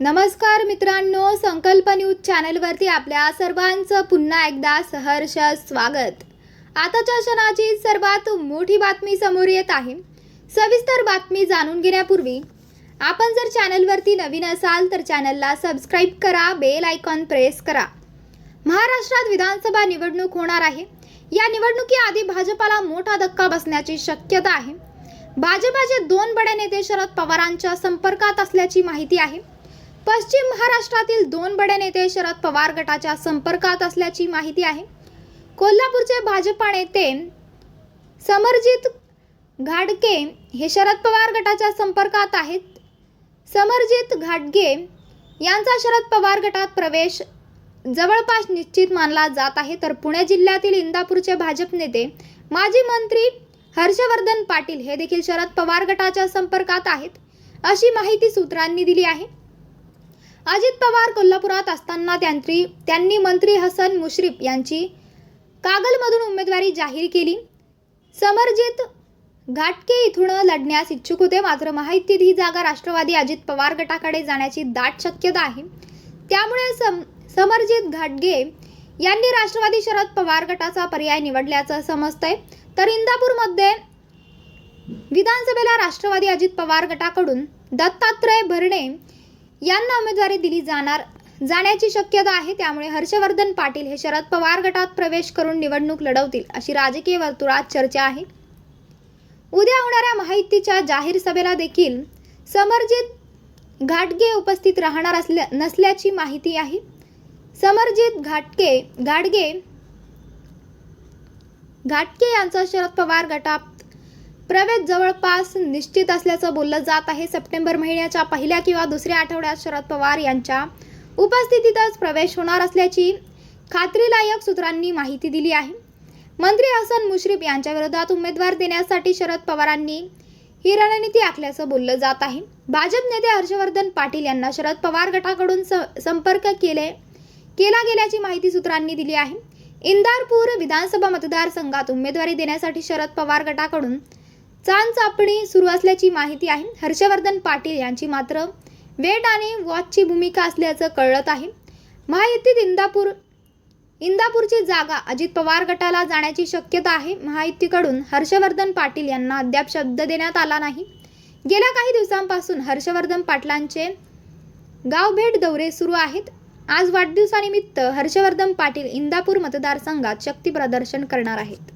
नमस्कार मित्रांनो संकल्प न्यूज चॅनलवरती आपल्या सर्वांचं पुन्हा एकदा सहर्ष स्वागत. आताच्या क्षणाची सर्वात मोठी बातमी समोर येत आहे. सविस्तर बातमी जाणून घेण्यापूर्वी आपण जर चॅनलवरती नवीन असाल तर चॅनलला सबस्क्राईब करा बेल आयकॉन प्रेस करा. महाराष्ट्रात विधानसभा निवडणूक होणार आहे. या निवडणुकीआधी भाजपाला मोठा धक्का बसण्याची शक्यता आहे. भाजपाचे दोन बडे नेते शरद पवारांच्या संपर्कात असल्याची माहिती आहे. पश्चिम महाराष्ट्रातील दोन बडे नेते शरद पवार गटाच्या संपर्कात असल्याची माहिती आहे. कोल्हापूरचे भाजपा नेते समरजित घाडगे हे शरद पवार गटाच्या संपर्कात आहेत. समरजित घाटगे यांचा शरद पवार गटात प्रवेश जवळपास निश्चित मानला जात आहे. तर पुणे जिल्ह्यातील इंदापूरचे भाजप नेते माजी मंत्री हर्षवर्धन पाटील हे देखील शरद पवार गटाच्या संपर्कात आहेत. अशी माहिती सूत्रांनी दिली आहे. अजित पवार कोल्हापुरात असताना त्यांनी त्यांनी मंत्री हसन मुश्रीफ यांची कागलमधून उमेदवारी जाहीर केली. समरजित घाटके इथून लढण्यास इच्छुक होते. मात्र माहितीत ही जागा राष्ट्रवादी अजित पवार गटाकडे जाण्याची दाट शक्यता आहे. त्यामुळे सम समरजित घाटगे यांनी राष्ट्रवादी शरद पवार गटाचा पर्याय निवडल्याचं समजतंय. तर इंदापूरमध्ये विधानसभेला राष्ट्रवादी अजित पवार गटाकडून दत्तात्रय भरणे यांना उमेदवारी दिली जाणार जाण्याची शक्यता आहे त्यामुळे हर्षवर्धन पाटील हे शरद पवार गटात प्रवेश करून निवडणूक लढवतील अशी राजकीय वर्तुळात चर्चा आहे. उद्या होणाऱ्या माहितीच्या जाहीर सभेला देखील समरजित घाटगे उपस्थित राहणार असल्या नसल्याची माहिती आहे. समरजित घाटके घाटगे घाटके यांचा शरद पवार गटात प्रवेश जवळपास निश्चित असल्याचं बोललं जात आहे. सप्टेंबर महिन्याच्या पहिल्या किंवा दुसऱ्या आठवड्यात शरद पवार यांच्या उपस्थितीतच प्रवेश होणार असल्याची खात्रीलायक सूत्रांनी माहिती दिली आहे. मंत्री हसन मुश्रीफ यांच्या विरोधात उमेदवार देण्यासाठी शरद पवारांनी ही रणनीती आखल्याचं बोललं जात आहे. भाजप नेते हर्षवर्धन पाटील यांना शरद पवार गटाकडून स- संपर्क केले केला गेल्याची माहिती सूत्रांनी दिली आहे. इंदारपूर विधानसभा मतदारसंघात उमेदवारी देण्यासाठी शरद पवार गटाकडून चांचापणी सुरू असल्याची माहिती आहे. हर्षवर्धन पाटील यांची मात्र वेट आणि वॉचची भूमिका असल्याचं कळत आहे. महायुतीत इंदापूर इंदापूरची जागा अजित पवार गटाला जाण्याची शक्यता आहे. महायुतीकडून हर्षवर्धन पाटील यांना अद्याप शब्द देण्यात आला नाही. गेल्या काही दिवसांपासून हर्षवर्धन पाटलांचे गावभेट दौरे सुरू आहेत. आज वाढदिवसानिमित्त हर्षवर्धन पाटील इंदापूर मतदारसंघात शक्ती प्रदर्शन करणार आहेत.